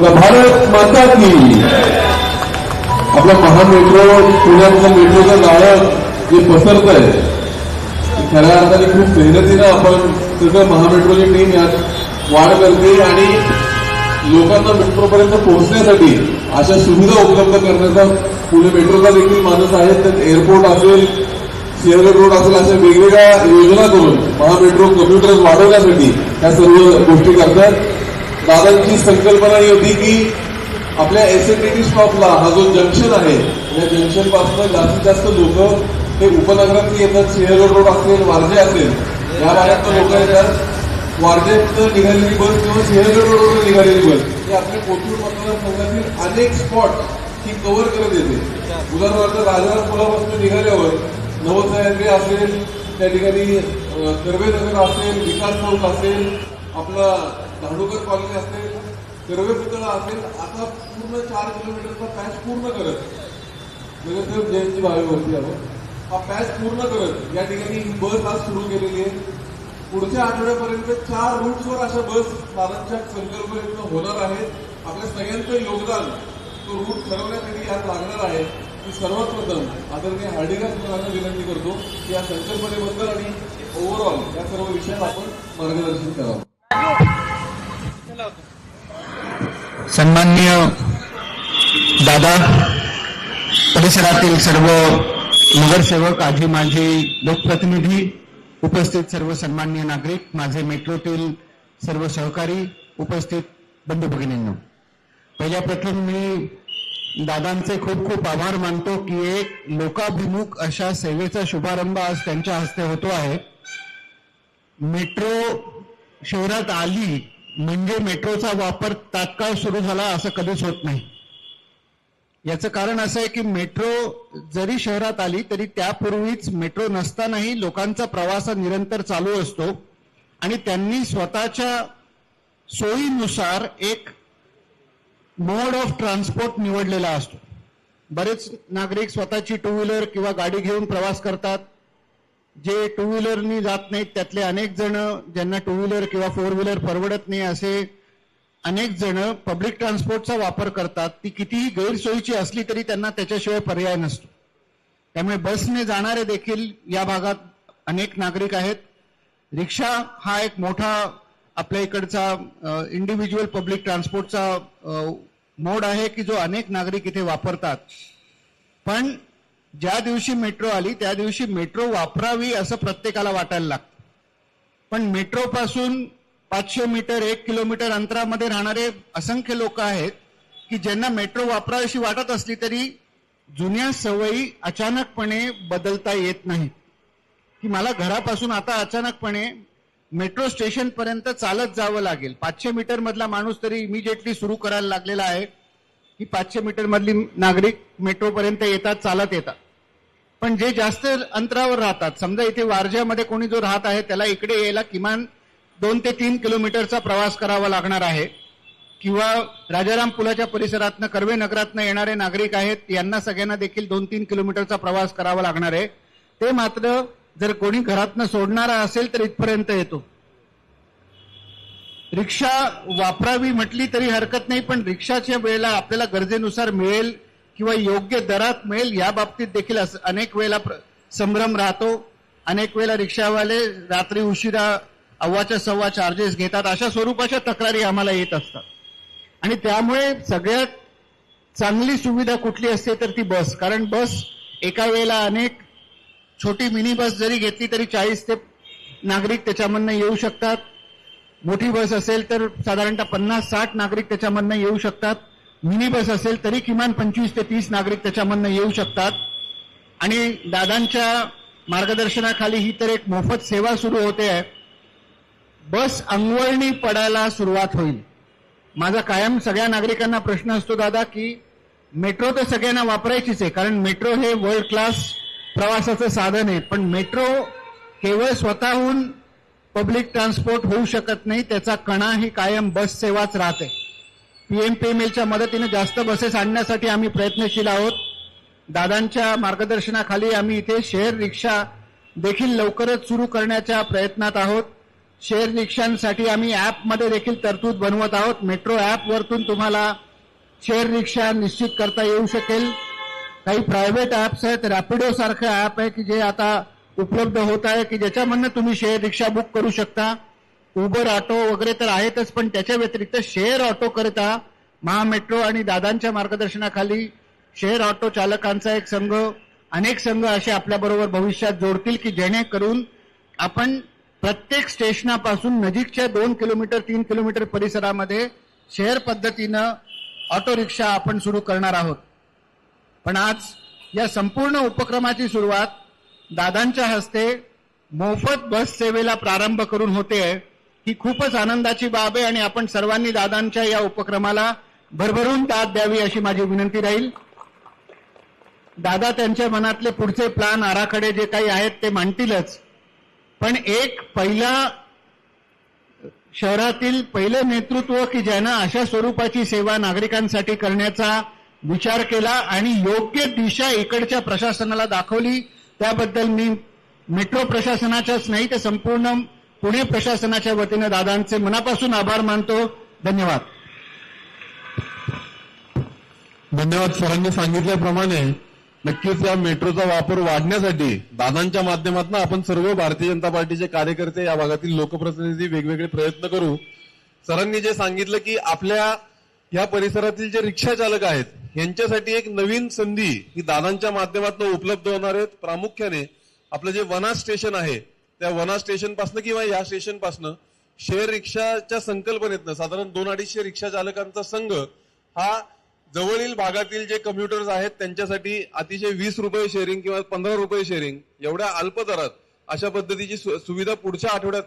भारत माता की. आपला महामेट्रो पुण्यातलं मेट्रोचं नाळं जे पसरत आहे खऱ्या अर्थाने खूप मेहनतीनं आपण सगळं महामेट्रोची टीम यात वाढ करते आणि लोकांना मेट्रोपर्यंत पोहोचण्यासाठी अशा सुविधा उपलब्ध करण्याचा पुणे मेट्रोचा देखील मानस आहे तर एअरपोर्ट असेल सिंहगड रोड असेल अशा वेगवेगळ्या योजना करून महामेट्रो कम्प्युटर्स वाढवण्यासाठी या सर्व गोष्टी करतात. दादांची संकल्पना ही होती की आपल्या एसएनटीटी स्टॉपला हा जो जंक्शन आहे या जंक्शनपासून जास्तीत जास्त लोक हे उपनगरात येतात सिंहगड रोड असेल वारजे असेल या भागात लोक येतात. वारजेत निघालेली बस किंवा सिंहगड रोडवर निघालेली बस हे आपल्या कोथरूड मतदारसंघातील अनेक स्पॉट ही कव्हर करत येते. उदाहरणार्थ राजाराम पुलापासून निघाल्यावर नवसह्याद्री असेल त्या ठिकाणी कर्वेनगर असेल विकास चौक असेल आपला धाडोकर कॉलनी असेल कर्वे पुतळा असेल आता पूर्ण चार किलोमीटरचा पॅच पूर्ण करत. म्हणजे नगरसेवक जयंती भावेवरती आपण हा पॅच पूर्ण करत. या ठिकाणी ही बस आज सुरू केलेली आहे. पुढच्या आठवड्यापर्यंत चार रूट्सवर अशा बस दादांच्या संकल्पनेतून होणार आहेत. आपल्या सगळ्यांचं योगदान तो रूट ठरवण्यासाठी यात लागणार आहे. मी सर्वात प्रथम आदरणीय हार्डिंगराज सरांना विनंती करतो की या संकल्पनेबद्दल आणि ओव्हरऑल या सर्व विषयात आपण मार्गदर्शन करावं. सन्माननीय दादा परिसरातील सर्व नगरसेवक आजी माझे लोकप्रतिनिधी उपस्थित सर्व सन्माननीय नागरिक माझे मेट्रोतील सर्व सहकारी उपस्थित बंधू भगिनींनो. पहिल्या प्रथम मी दादांचे खूप खूप आभार मानतो की एक लोकाभिमुख अशा सेवेचा शुभारंभ आज त्यांच्या हस्ते होतो आहे. मेट्रो शहरात आली म्हणजे मेट्रोचा वापर तात्काळ सुरू झाला असं कधीच होत नाही. याचं कारण असं आहे की मेट्रो जरी शहरात आली तरी त्यापूर्वीच मेट्रो नसतानाही लोकांचा प्रवास निरंतर चालू असतो आणि त्यांनी स्वतःच्या सोयीनुसार एक मोड ऑफ ट्रान्सपोर्ट निवडलेला असतो. बरेच नागरिक स्वतःची टू व्हीलर किंवा गाडी घेऊन प्रवास करतात. जे टू व्हीलरनी जात नाहीत त्यातले अनेक जण ज्यांना टू व्हीलर किंवा फोर व्हीलर परवडत नाही असे अनेक जण पब्लिक ट्रान्सपोर्टचा वापर करतात. ती कितीही गैरसोयीची असली तरी त्यांना त्याच्याशिवाय पर्याय नसतो. त्यामुळे बसने जाणारे देखील या भागात अनेक नागरिक आहेत. रिक्षा हा एक मोठा आपल्या इकडचा इंडिव्हिज्युअल पब्लिक ट्रान्सपोर्टचा मोड आहे की जो अनेक नागरिक इथे वापरतात. पण ज्या दिवशी मेट्रो आली त्या दिवशी मेट्रो वापरावी असं प्रत्येकाला वाटायला लागतं. पण मेट्रोपासून पाचशे मीटर एक किलोमीटर अंतरामध्ये राहणारे असंख्य लोक आहेत की ज्यांना मेट्रो वापरावीशी वाटत असली तरी जुन्या सवयी अचानकपणे बदलता येत नाहीत. की मला घरापासून आता अचानकपणे मेट्रो स्टेशनपर्यंत चालत जावं लागेल. पाचशे मीटरमधला माणूस तरी इमिजिएटली सुरू करायला लागलेला आहे की पाचशे मीटरमधली नागरिक मेट्रोपर्यंत येतात चालत येतात. पण जे जास्त अंतरावर राहतात समजा इथे वारज्यामध्ये कोणी जो राहत आहे त्याला इकडे यायला किमान दोन ते तीन किलोमीटरचा प्रवास करावा लागणार आहे. किंवा राजाराम पुलाच्या परिसरातनं कर्वे नगरातनं येणारे नागरिक आहेत यांना सगळ्यांना देखील दोन तीन किलोमीटरचा प्रवास करावा लागणार आहे. ते मात्र जर कोणी घरातनं सोडणारा असेल तर इथपर्यंत येतो. रिक्षा वापरावी म्हटली तरी हरकत नाही पण रिक्षाच्या वेळेला आपल्याला गरजेनुसार मिळेल किंवा योग्य दरात मिळेल या बाबतीत देखील असं- अनेक वेळेला प्र- संभ्रम राहतो. अनेक वेळेला रिक्षावाले रात्री उशिरा अव्वाच्या सव्वा चार्जेस घेतात. अशा स्वरूपाच्या तक्रारी आम्हाला येत असतात. आणि त्यामुळे सगळ्यात चांगली सुविधा कुठली असते तर ती बस. कारण बस एका वेळेला अनेक छोटी मिनी बस जरी घेतली तरी चाळीस ते नागरिक त्याच्यामधनं येऊ शकतात. मोठी बस असेल तर साधारणतः पन्नास साठ नागरिक त्याच्यामधनं येऊ शकतात. मिनी बस असेल तरी किमान पंचवीस ते तीस नागरिक त्याच्यामधनं येऊ शकतात. आणि दादांच्या मार्गदर्शनाखाली ही तर एक मोफत सेवा सुरू होते. आहे बस अंगवळणी पडायला सुरुवात होईल. माझा कायम सगळ्या नागरिकांना प्रश्न असतो दादा की मेट्रो तर सगळ्यांना वापरायचीच आहे कारण मेट्रो हे वर्ल्ड क्लास प्रवासाचं साधन आहे. पण मेट्रो केवळ स्वतःहून पब्लिक ट्रान्सपोर्ट होऊ शकत नाही त्याचा कणा ही कायम बस सेवाच राहते. पीएमपीएमएलच्या मदतीने जास्त बसेस आणण्यासाठी आम्ही प्रयत्नशील आहोत. दादांच्या मार्गदर्शनाखाली आम्ही इथे शेअर रिक्षा देखील लवकरच सुरू करण्याच्या प्रयत्नात आहोत. शेअर रिक्षांसाठी आम्ही ॲपमध्ये देखील तरतूद बनवत आहोत. मेट्रो ॲपवरतून तुम्हाला शेअर रिक्षा निश्चित करता येऊ शकेल. काही प्रायव्हेट ॲप्स आहेत. रॅपिडो सारखं ॲप आहे की जे आता उपलब्ध होत आहे की ज्याच्यामधनं तुम्ही शेअर रिक्षा बुक करू शकता. उबर ऑटो वगैरे तर आहेतच पण त्याच्या व्यतिरिक्त शेअर ऑटो करता महामेट्रो आणि दादांच्या मार्गदर्शनाखाली शेअर ऑटो चालकांचा एक संघ अनेक संघ असे आपल्याबरोबर भविष्यात जोडतील की जेणेकरून आपण प्रत्येक स्टेशनापासून नजीकच्या दोन किलोमीटर तीन किलोमीटर परिसरामध्ये शेअर पद्धतीनं ऑटो रिक्षा आपण सुरू करणार आहोत. पण आज या संपूर्ण उपक्रमाची सुरुवात दादांच्या हस्ते मोफत बस सेवेला प्रारंभ करून होते. ही खूपच आनंदाची बाब आहे आणि आपण सर्वांनी दादांच्या या उपक्रमाला भरभरून दाद द्यावी अशी माझी विनंती राहील. दादा त्यांच्या मनातले पुढचे प्लान आराखडे जे काही आहेत ते मांडतीलच. पण एक पहिला शहरातील पहिलं नेतृत्व की ज्यानं अशा स्वरूपाची सेवा नागरिकांसाठी करण्याचा विचार केला आणि योग्य दिशा इकडच्या प्रशासनाला दाखवली त्याबद्दल मी मेट्रो प्रशासनाच्याच नाही तर संपूर्ण पुणे प्रशासनाच्या वतीनं दादांचे मनापासून आभार मानतो. धन्यवाद. धन्यवाद सरांनी सांगितल्याप्रमाणे नक्कीच या मेट्रोचा वापर वाढण्यासाठी दादांच्या माध्यमातून आपण सर्व भारतीय जनता पार्टीचे कार्यकर्ते या भागातील लोकप्रतिनिधी वेगवेगळे प्रयत्न करू. सरांनी जे सांगितलं की आपल्या या परिसरातील जे रिक्षा चालक आहेत यांच्यासाठी एक नवीन संधी ही दादांच्या माध्यमातून उपलब्ध होणार आहेत प्रामुख्याने आपलं जे वना स्टेशन आहे त्या वना स्टेशनपासनं किंवा या स्टेशनपासनं शेअर रिक्षाच्या संकल्पनेतनं साधारण दोन अडीचशे रिक्षा चालकांचा संघ हा जवळील भागातील जे कम्प्युटर्स आहेत त्यांच्यासाठी अतिशय वीस रुपये शेअरिंग किंवा पंधरा रुपये शेअरिंग एवढ्या अल्प दरात अशा पद्धतीची सु- सुविधा पुढच्या आठवड्यात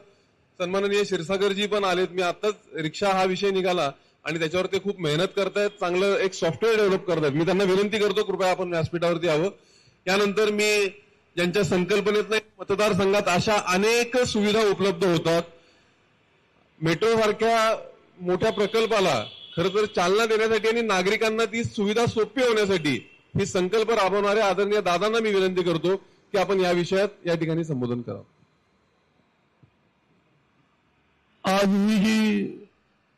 सन्माननीय क्षीरसागरजी पण आलेत. मी आताच रिक्षा हा विषय निघाला आणि त्याच्यावर ते खूप मेहनत करतायत चांगलं एक सॉफ्टवेअर डेव्हलप करतायत. मी त्यांना विनंती करतो कृपया आपण व्यासपीठावरती यावं. त्यानंतर मी ज्यांच्या संकल्पनेत नाही मतदारसंघात अशा अनेक सुविधा उपलब्ध होतात. मेट्रो सारख्या मोठ्या प्रकल्पाला खरं तर चालना देण्यासाठी आणि नागरिकांना ती सुविधा सोपी होण्यासाठी ही संकल्प राबवणाऱ्या आदरणीय दादांना मी विनंती करतो की आपण या विषयात या ठिकाणी संबोधन करावं. आज ही जी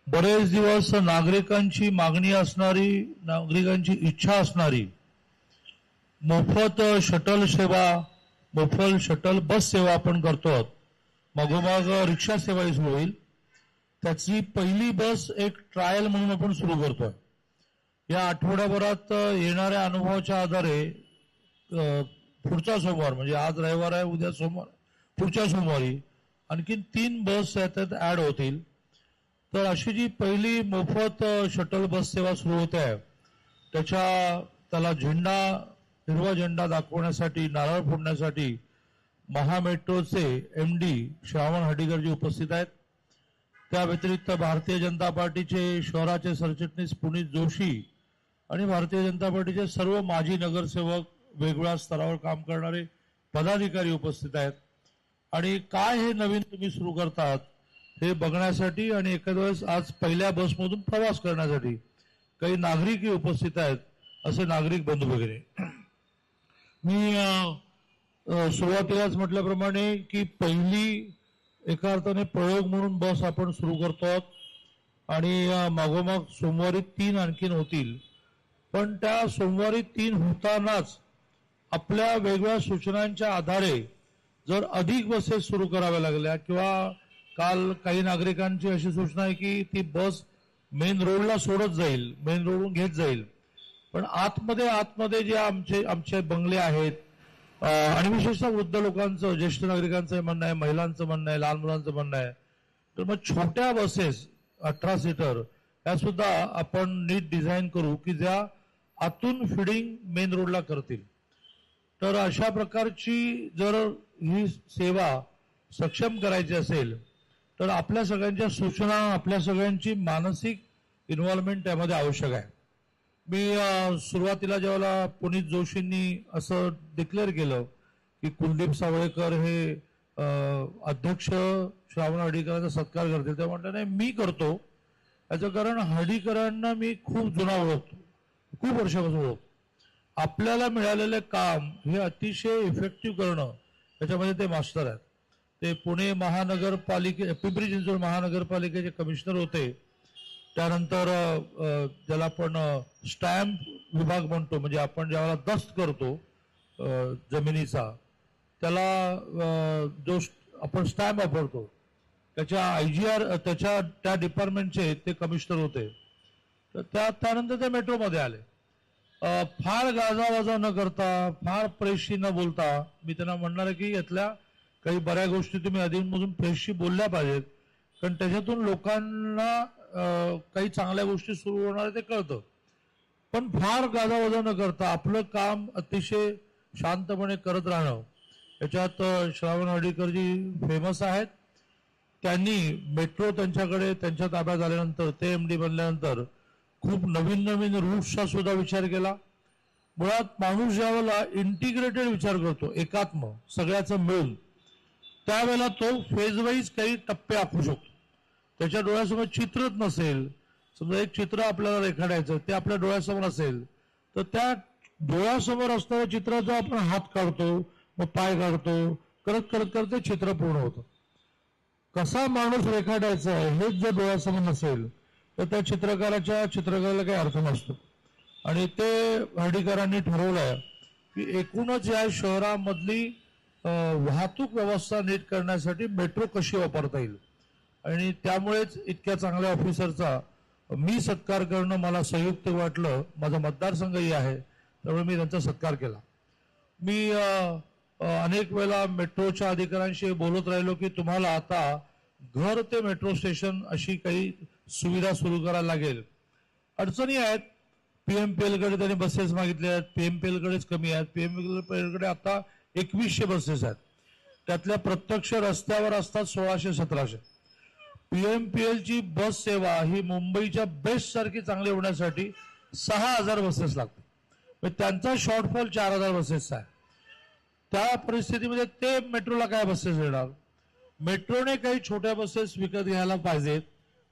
बरेच दिवस नागरिकांची मागणी असणारी नागरिकांची इच्छा असणारी मोफत शटल सेवा मोफत शटल बस सेवा आपण करतो. मागोमाग रिक्षा सेवाही सुरू होईल. त्याची पहिली बस एक ट्रायल म्हणून आपण सुरू करतोय. या आठवड्याभरात येणाऱ्या अनुभवाच्या आधारे पुढचा सोमवार म्हणजे आज रविवार आहे उद्या सोमवार पुढच्या सोमवारी आणखीन तीन बस त्यात ऍड होतील. तर अशी जी पहिली मोफत शटल बस सेवा सुरू होते आहे त्याच्या त्याला झेंडा हिरवा झेंडा दाखवण्यासाठी नारळ फोडण्यासाठी महामेट्रोचे एम डी श्रावण हडीकरजी उपस्थित आहेत. त्या व्यतिरिक्त भारतीय जनता पार्टीचे शहराचे सरचिटणीस पुनीत जोशी आणि भारतीय जनता पार्टीचे सर्व माजी नगरसेवक वेगवेगळ्या स्तरावर काम करणारे पदाधिकारी उपस्थित आहेत. आणि काय हे नवीन तुम्ही सुरू करतात हे बघण्यासाठी आणि एखाद्या वेळेस आज पहिल्या बसमधून प्रवास करण्यासाठी काही नागरिकही उपस्थित आहेत असे नागरिक बंधू वगैरे. मी सुरुवातीलाच म्हटल्याप्रमाणे की पहिली एका अर्थाने प्रयोग म्हणून बस आपण सुरू करतो आहोत आणि मागोमाग सोमवारी तीन आणखीन होतील. पण त्या सोमवारी तीन होतानाच आपल्या वेगवेगळ्या सूचनांच्या आधारे जर अधिक बसेस सुरू कराव्या लागल्या किंवा काल काही नागरिकांची अशी सूचना आहे की ती बस मेन रोडला सोडत जाईल मेन रोडून घेत जाईल. पण आतमध्ये आतमध्ये जे आमचे आमचे बंगले आहेत आणि विशेषतः वृद्ध लोकांचं ज्येष्ठ नागरिकांचं म्हणणं आहे महिलांचं म्हणणं आहे लहान मुलांचं म्हणणं आहे. तर मग छोट्या बसेस अठरा सीटर या सुद्धा आपण नीट डिझाईन करू की ज्या आतून फिडिंग मेन रोडला करतील. तर अशा प्रकारची जर ही सेवा सक्षम करायची असेल तर आपल्या सगळ्यांच्या सूचना आपल्या सगळ्यांची मानसिक इन्व्हॉल्वमेंट त्यामध्ये आवश्यक आहे. मी सुरुवातीला ज्यावेळेला पुनीत जोशींनी असं डिक्लेअर केलं की कुलदीप सावळेकर हे अध्यक्ष श्रावण हर्डीकरांचा सत्कार करतील तेव्हा म्हटलं नाही मी करतो. याचं कारण हर्डीकरांना मी खूप जुना ओळखतो. खूप वर्षापासून ओळखतो. आपल्याला मिळालेले काम हे अतिशय इफेक्टिव्ह करणं त्याच्यामध्ये ते मास्टर आहेत. ते पुणे महानगरपालिके पिंपरी चिंचवड महानगरपालिकेचे कमिशनर होते. त्यानंतर ज्याला आपण स्टॅम्प विभाग म्हणतो म्हणजे आपण ज्यावेळेला दस्त करतो जमिनीचा त्याला जो आपण स्टॅम्प वापरतो त्याच्या आय जी आर त्याच्या त्या डिपार्टमेंटचे ते कमिशनर होते. तर त्या त्यानंतर ते मेट्रोमध्ये आले. फार गाजावाजा न करता फार प्रेसशी न बोलता मी त्यांना म्हणणार आहे की यातल्या काही बऱ्या गोष्टी तुम्ही अधूनमधून प्रेसशी बोलल्या पाहिजेत. कारण त्याच्यातून लोकांना काही चांगल्या गोष्टी सुरू होणार ते कळतं. पण फार गाजावाजा न करता आपलं काम अतिशय शांतपणे करत राहणं. याच्यात श्रावण हर्डीकरजी फेमस आहेत. त्यांनी मेट्रो त्यांच्याकडे त्यांच्या ताब्यात आल्यानंतर ते एम डी बनल्यानंतर खूप नवीन नवीन रूट्सचा सुद्धा विचार केला. मुळात माणूस ज्यावेळेला इंटिग्रेटेड विचार करतो एकात्म सगळ्याचं मिळून त्यावेळेला तो फेज वाईज काही टप्पे आखू शकतो. त्याच्या डोळ्यासमोर चित्रच नसेल. समजा एक चित्र आपल्याला रेखाटायचं ते आपल्या डोळ्यासमोर असेल. तर त्या डोळ्यासमोर असणाऱ्या चित्राचा आपण हात काढतो मग पाय काढतो करत करत करत ते चित्र पूर्ण होतं. कसा माणूस रेखाटायचा आहे हेच जर डोळ्यासमोर नसेल तर त्या चित्रकाराच्या चित्रकलेला काही अर्थ नसतो. आणि ते हर्डीकरांनी ठरवलंय की एकूणच या शहरामधली वाहतूक व्यवस्था नीट करण्यासाठी मेट्रो कशी वापरता येईल? आणि त्यामुळेच इतक्या चांगल्या ऑफिसरचा मी सत्कार करणं मला संयुक्त वाटलं. माझा मतदारसंघही आहे. त्यामुळे मी त्यांचा सत्कार केला. मी अनेक वेळा मेट्रोच्या अधिकाऱ्यांशी बोलत राहिलो की तुम्हाला आता घर ते मेट्रो स्टेशन अशी काही सुविधा सुरू करायला लागेल. अडचणी आहेत. पी एम पी एलकडे त्यांनी बसेस मागितले आहेत. पी एम एलकडेच कमी आहेत. पी एम पी एलकडे आता एकवीसशे बसेस आहेत. त्यातल्या प्रत्यक्ष रस्त्यावर असतात सोळाशे सतराशे. पीएमपीएल ची बस सेवा ही मुंबईच्या बेस्ट सारखी चांगली होण्यासाठी सहा हजार बसेस लागतात म्हणजे त्यांचा शॉर्टफॉल चार हजार बसेसचा आहे. त्या परिस्थितीमध्ये ते मेट्रोला काय बसेस देणार? मेट्रोने काही छोट्या बसेस विकत घ्यायला पाहिजेत.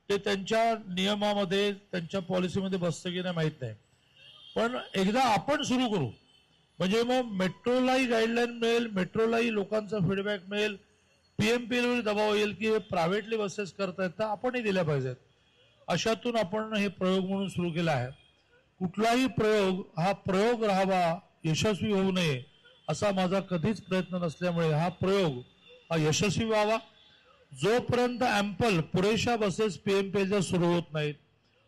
ते त्यांच्या नियमामध्ये त्यांच्या पॉलिसीमध्ये बसतं की नाही माहीत नाही. पण एकदा आपण सुरू करू. म्हणजे मग मेट्रोलाही गाईडलाईन मिळेल मेट्रोलाही लोकांचा फीडबॅक मिळेल. पीएमपीएलवर दबाव येईल की प्रायव्हेटली बसेस करतायत तर आपणही दिल्या पाहिजेत. अशातून आपण हे प्रयोग म्हणून सुरू केला आहे. कुठलाही प्रयोग हा प्रयोग राहावा यशस्वी होऊ नये असा माझा कधीच प्रयत्न नसल्यामुळे हा प्रयोग हा यशस्वी व्हावा. जोपर्यंत ॲम्पल पुरेशा बसेस पीएमपीएलच्या सुरू होत नाहीत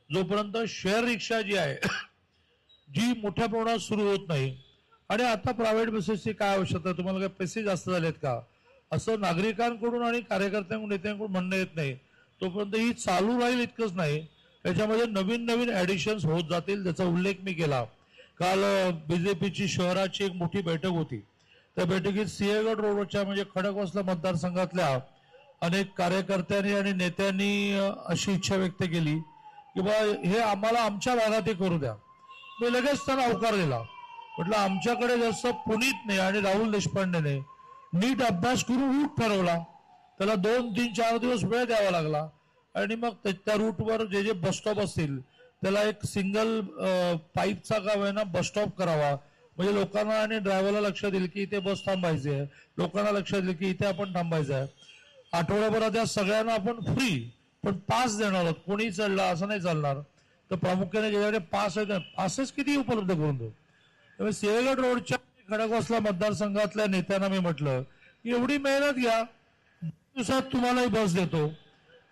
जोपर्यंत शेअर रिक्षा जी आहे जी मोठ्या प्रमाणात सुरू होत नाही आणि आता प्रायव्हेट बसेसची काय आवश्यकता आहे? तुम्हाला काय पैसे जास्त झालेत का? असं नागरिकांकडून आणि कार्यकर्त्यांकडून नेत्यांकडून म्हणणं येत नाही. तोपर्यंत ही चालू राहील इतकंच नाही. त्याच्यामध्ये नवीन नवीन ऍडिशन्स होत जातील त्याचा उल्लेख मी केला. काल बीजेपीची शहराची एक मोठी बैठक होती. त्या बैठकीत सिंहगड रोडच्या म्हणजे खडकवासला मतदारसंघातल्या अनेक कार्यकर्त्यांनी आणि नेत्यांनी अशी इच्छा व्यक्त केली की बा हे आम्हाला आमच्या भागातही करू द्या. मी लगेच त्यांना आवकार दिला. म्हटलं आमच्याकडे जसं पुनीतने आणि राहुल देशपांडेने नीट अभ्यास करून रूट ठरवला. त्याला दोन तीन चार दिवस वेळ द्यावा लागला. आणि मग त्या- रूटवर जे जे बस स्टॉप असतील त्याला एक सिंगल पाईपचा का ना बस स्टॉप करावा. म्हणजे लोकांना आणि ड्रायव्हरला लक्ष देईल की इथे बस थांबायची आहे लोकांना लक्ष देईल की इथे आपण थांबायचं आहे आठवड्याभरात या सगळ्यांना आपण फ्री पण पास देणार आहोत. कोणी चढला असं नाही चालणार. तर प्रामुख्याने ज्याच्याकडे पास आहे पासेस किती उपलब्ध करून देऊ. त्यामुळे सिंहगड रोडच्या खडकवासला मतदारसंघातल्या नेत्यांना मी म्हटलं एवढी मेहनत घ्या दिवसात तुम्हालाही बस देतो.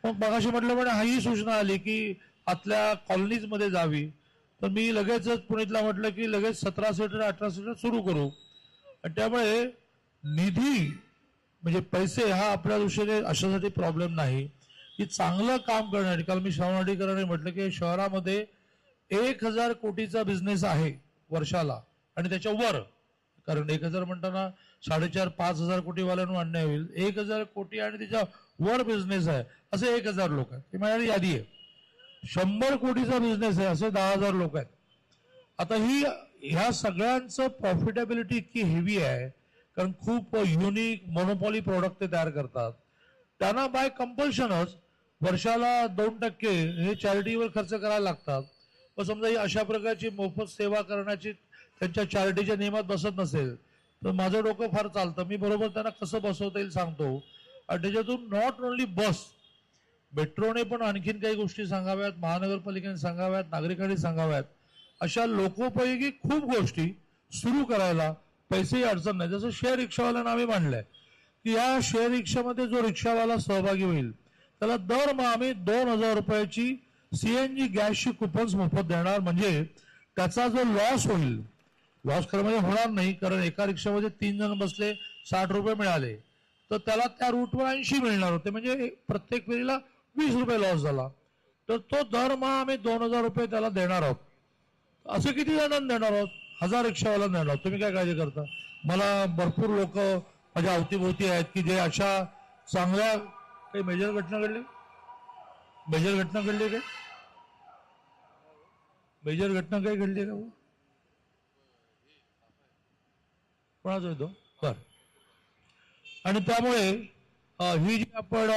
मग मगाशी म्हटलं पण ही सूचना आली की आतल्या कॉलनीजमध्ये जावी. तर मी लगेचच पुणेतला म्हटलं की लगेच सतरा सीटर अठरा सीटर सुरू करू. आणि त्यामुळे निधी म्हणजे पैसे हा आपल्या दृष्टीने अशासाठी प्रॉब्लेम नाही. की चांगलं काम करण्यासाठी काल मी श्रावण म्हटलं की शहरामध्ये एक हजार कोटीचा बिझनेस आहे वर्षाला आणि त्याच्या वर कारण एक हजार म्हणताना साडेचार पाच हजार कोटी वाल्यांना अन्याय होईल. एक हजार कोटी आणि त्याच्या वर बिझनेस आहे. असे एक हजार लोक आहेत. ही माझ्याकडे यादी आहे. शंभर कोटीचा बिझनेस आहे असे दहा हजार लोक आहेत. आता ही ह्या सगळ्यांचं प्रॉफिटेबिलिटी इतकी हेवी आहे. कारण खूप युनिक मोनोपॉली प्रोडक्ट ते तयार करतात. त्यांना बाय कंपल्शनच वर्षाला दोन टक्के हे चॅरिटीवर खर्च करायला लागतात. व समजा ही अशा प्रकारची मोफत सेवा करण्याची त्यांच्या चार्टीच्या नियमात बसत नसेल तर माझं डोकं फार चालतं. मी बरोबर त्यांना कसं बसवता येईल सांगतो. आणि त्याच्यातून नॉट ओनली बस मेट्रोने पण आणखीन काही गोष्टी सांगाव्यात महानगरपालिकेने सांगाव्यात नागरिकांनी सांगाव्यात अशा लोकोपयोगी खूप गोष्टी सुरू करायला पैसेही अडचण नाही. जसं शेअर रिक्षावाल्यांना आम्ही मांडलंय की या शेअर रिक्षामध्ये जो रिक्षावाला सहभागी होईल त्याला दरमहा आम्ही दोन हजार रुपयाची सीएनजी गॅसची कुपन्स मोफत देणार. म्हणजे त्याचा जो लॉस होईल लॉस खरं म्हणजे होणार नाही कारण एका रिक्षामध्ये तीन जण बसले साठ रुपये मिळाले. तर त्याला त्या रूटवर ऐंशी मिळणार होते म्हणजे प्रत्येक फेरीला वीस रुपये लॉस झाला. तर तो दरमहा आम्ही दोन हजार रुपये त्याला देणार आहोत. असं किती जणांना देणार आहोत? हजार रिक्षावाला देणार आहोत. तुम्ही काय काळजी करता? मला भरपूर लोक माझ्या अवतीभोवती आहेत की जे अशा चांगल्या काही मेजर घटना घडली? मेजर घटना घडली काय? मेजर घटना काही घडली का भाऊ? कोणाचा येतो? बर. आणि त्यामुळे ही जी आपण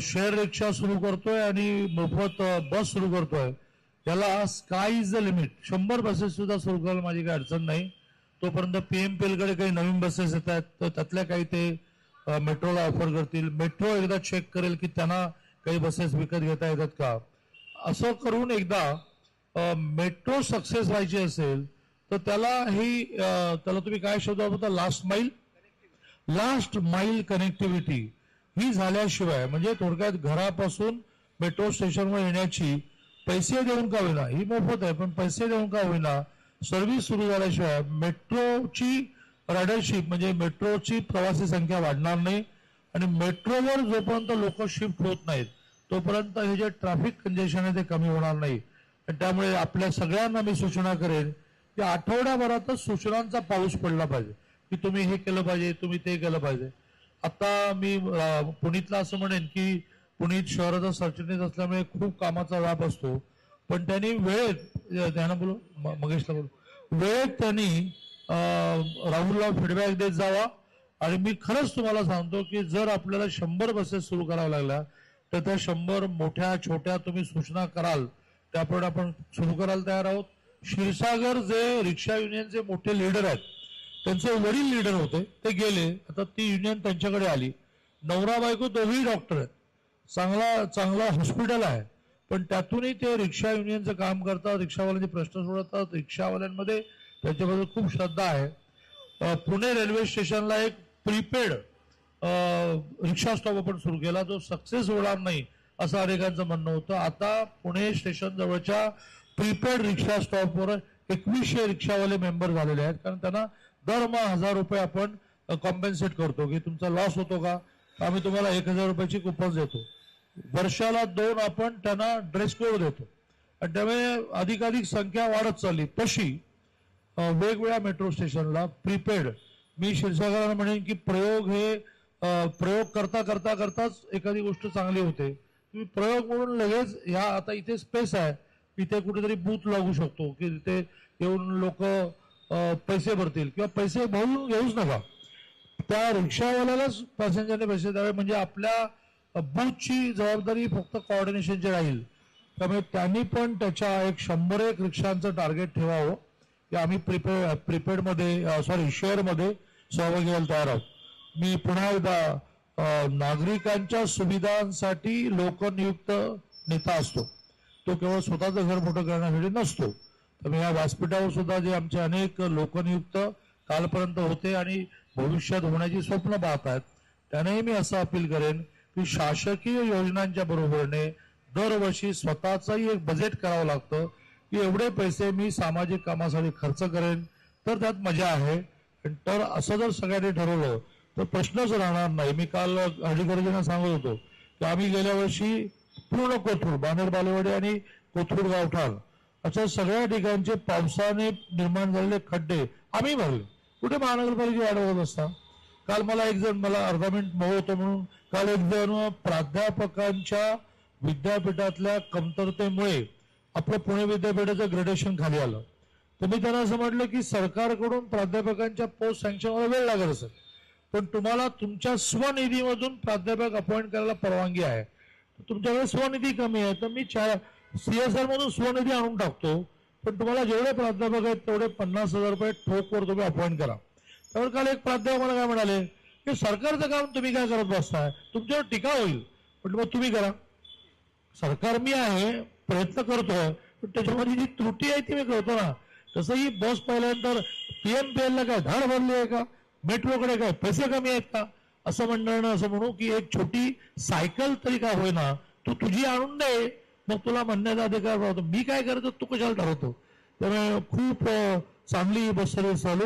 शेअर रिक्षा सुरू करतोय आणि मोफत बस सुरू करतोय याला स्काय इज द लिमिट शंभर बसेस सुद्धा सुरू करायला माझी काही अडचण नाही. तोपर्यंत पीएमपीएलकडे काही नवीन बसेस येत आहेत तर त्यातल्या काही ते मेट्रोला ऑफर करतील. मेट्रो एकदा चेक करेल की त्यांना काही बसेस विकत घेता येतात का? असं करून एकदा मेट्रो सक्सेस व्हायची असेल तर त्याला ही त्याला तुम्ही काय शब्द वापरता? Last mile last mile connectivity ही झाल्याशिवाय म्हणजे थोडक्यात घरापासून मेट्रो स्टेशनवर येण्याची पैसे देऊन का होईना? ही मोफत आहे पण पैसे देऊन का होईना? सर्व्हिस सुरू झाल्याशिवाय मेट्रोची रायडरशिप म्हणजे मेट्रोची प्रवासी संख्या वाढणार नाही आणि मेट्रोवर जोपर्यंत लोक शिफ्ट होत नाहीत तोपर्यंत हे जे ट्रॅफिक कंजेशन आहे ते कमी होणार नाही. त्यामुळे आपल्या सगळ्यांना मी सूचना करेन की आठवड्याभरातच सूचनांचा पाऊस पडला पाहिजे. की तुम्ही हे केलं पाहिजे तुम्ही ते केलं पाहिजे. आता मी पुणेतला असं म्हणेन की पुणेत शहराचा सरचिटणीस असल्यामुळे खूप कामाचा व्याप असतो. पण त्यांनी वेळेत त्यांना बोलू म- मगेशला बोलू. वेळेत त्यांनी राहुलला फीडबॅक देत जावा. आणि मी खरंच तुम्हाला सांगतो की जर आपल्याला शंभर बसेस सुरू कराव्या लागल्या तर त्या शंभर मोठ्या छोट्या तुम्ही सूचना कराल त्याप्रमाणे आपण सुरू करायला तयार आहोत. क्षीरसागर जे रिक्षा युनियनचे मोठे लीडर आहेत त्यांचे वडील लीडर होते ते गेले. आता ती युनियन त्यांच्याकडे आली. नवरा बायको दोघेही डॉक्टर आहेत. चांगला चांगला हॉस्पिटल आहे. पण त्यातूनही ते रिक्षा युनियनचं काम करतात रिक्षावाल्यांचे प्रश्न सोडवतात रिक्षावाल्यांमध्ये त्यांच्याबद्दल खूप श्रद्धा आहे. पुणे रेल्वे स्टेशनला एक प्रीपेड रिक्षा स्टॉप आपण सुरू केला. जो सक्सेस होणार नाही असं अनेकांचं म्हणणं होतं. आता पुणे स्टेशन जवळच्या प्रीपेड रिक्षा स्टॉपवर एकवीसशे रिक्षावाले मेंबर झालेले आहेत. कारण त्यांना दरमहा हजार रुपये आपण कॉम्पेन्सेट करतो की तुमचा लॉस होतो का? आम्ही तुम्हाला एक हजार रुपयाची कुपन देतो. वर्षाला दोन आपण त्यांना ड्रेस कोड देतो. आणि त्यामुळे अधिकाधिक संख्या वाढत चालली. तशी वेगवेगळ्या मेट्रो स्टेशनला प्रीपेड मी शिरसागरांना म्हणेन की प्रयोग हे प्रयोग करता करता करताच एखादी गोष्ट चांगली होते. तुम्ही प्रयोग म्हणून लगेच ह्या आता इथे स्पेस आहे. इथे कुठेतरी बूथ लागू शकतो की तिथे येऊन लोक पैसे भरतील. किंवा पैसे भरून घेऊच नका. त्या रिक्षावाल्यालाच पॅसेंजरने पैसे द्यावे म्हणजे आपल्या बूथची जबाबदारी फक्त कॉर्डिनेशनची राहील. त्यामुळे त्यांनी पण त्याच्या एक शंभर एक रिक्षांचं टार्गेट ठेवावं की आम्ही प्रिपेड प्रिपेडमध्ये सॉरी शेअरमध्ये सहभागी व्हायला तयार आहोत. मी पुन्हा एकदा नागरिकांच्या सुविधांसाठी लोकनियुक्त नेता असतो. तो केवळ स्वतःचं घर मोठं करण्यासाठी नसतो. तर या व्यासपीठावर सुद्धा जे आमचे अनेक लोकनियुक्त कालपर्यंत होते आणि भविष्यात होण्याची स्वप्न पाहत आहेत त्यानेही मी असं अपील करेन की शासकीय योजनांच्या बरोबरीने दरवर्षी स्वतःचंही एक बजेट करावं लागतं की एवढे पैसे मी सामाजिक कामासाठी खर्च करेन तर त्यात मजा आहे. तर असं जर सगळ्यांनी ठरवलं तर प्रश्नच राहणार नाही. मी काल अधिकारीजींना सांगत होतो की आम्ही गेल्या वर्षी पूर्ण कोथरूड बानेर बालेवाडी आणि कोथरूड गावठाण अशा सगळ्या ठिकाणचे पावसाने निर्माण झालेले खड्डे आम्ही भरले. कुठे महानगरपालिका वाढवत असता? काल मला एक जण मला अर्धा मिनिट मोह होतो म्हणून काल एक जण प्राध्यापकांच्या विद्यापीठातल्या कमतरतेमुळे आपलं पुणे विद्यापीठाचं ग्रेड्युएशन खाली आलं. तर मी त्यांना असं म्हटलं की सरकारकडून प्राध्यापकांच्या पोस्ट सँक्शनला वेळ लागत असेल. पण तुम्हाला तुमच्या स्वनिधीमधून प्राध्यापक अपॉइंट करायला परवानगी आहे. तुमच्याकडे स्वनिधी कमी आहे तर मी सीएसआर मधून स्वनिधी आणून टाकतो. पण तुम्हाला जेवढे प्राध्यापक आहेत तेवढे पन्नास हजार रुपये ठोकवर तुम्ही अपॉइंट करा. त्यावर काल एक प्राध्यापक मला काय म्हणाले की सरकारचं काम तुम्ही काय करत बसताय? तुमच्यावर टीका होईल. पण मग तुम्ही करा. सरकार मी आहे प्रयत्न करतोय पण त्याच्यामध्ये जी त्रुटी आहे ती मी करतो ना. तसं ही बस पाहिल्यानंतर पीएमपीएलला काय धाड भरली आहे का? मेट्रोकडे काय पैसे कमी आहेत का? असं मंडळानं असं म्हणू की एक छोटी सायकल तरी काय होईना तू तुझी आणून दे मग तुला म्हणण्याचा अधिकार राहतो. मी काय करतो तू कशाला ठरवतो? त्यामुळे खूप चांगली बस सर्व्हिस चालू.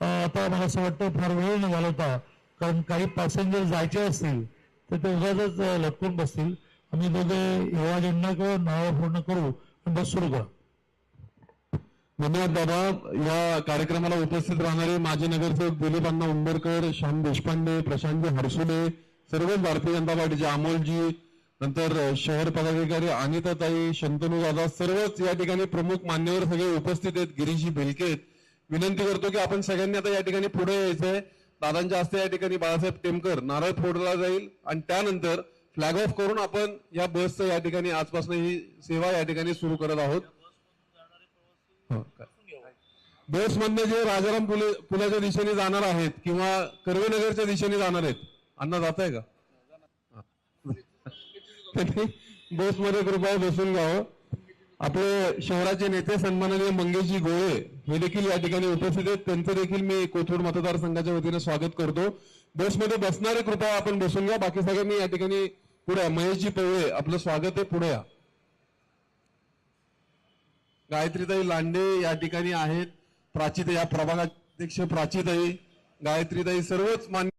आता मला असं वाटतं फार वेळ निघाला होता. कारण काही पॅसेंजर जायचे असतील तर ते उगाच लटकून बसतील. आम्ही दोघे युवाजांना किंवा नावं पूर्ण करू आणि बस सुरू करा. धन्यवाद दादा या कार्यक्रमाला उपस्थित राहणारे माजी नगरसेवक दिलीप अण्णा उंबरकर श्याम देशपांडे प्रशांतजी हरसुले सर्वच भारतीय जनता पार्टीचे अमोलजी नंतर शहर पदाधिकारी अनिताताई शंतनू दादा सर्वच या ठिकाणी प्रमुख मान्यवर सगळे उपस्थित आहेत. गिरीशजी भेलकेत विनंती करतो की आपण सगळ्यांनी आता या ठिकाणी पुढे यायचंय. दादांच्या हस्ते या ठिकाणी बाळासाहेब टेमकर नारळ फोडला जाईल आणि त्यानंतर फ्लॅग ऑफ करून आपण या बसचं या ठिकाणी आजपासून ही सेवा या ठिकाणी सुरू करत आहोत. बसमधनं जे राजाराम पुले पुलाच्या दिशेने जाणार आहेत किंवा कर्वेनगरच्या दिशेने जाणार आहेत अण्णा जात आहे का? बसमध्ये कृपया बसून घ्यावं आपले शहराचे नेते सन्माननीय मंगेशजी गोळे हे देखील या ठिकाणी उपस्थित आहेत. त्यांचं देखील मी कोथरूड मतदारसंघाच्या वतीने स्वागत करतो. बसमध्ये बसणारे कृपया आपण बसून घ्या. बाकी सगळ्यांनी या ठिकाणी पुढे महेशजी पवळे आपलं स्वागत आहे पुढे या. गायत्रीताई लांडे या ठिकाणी आहेत. प्राचीताई या प्रभागाध्यक्ष प्राचीताई गायत्रीताई सर्वच मान्य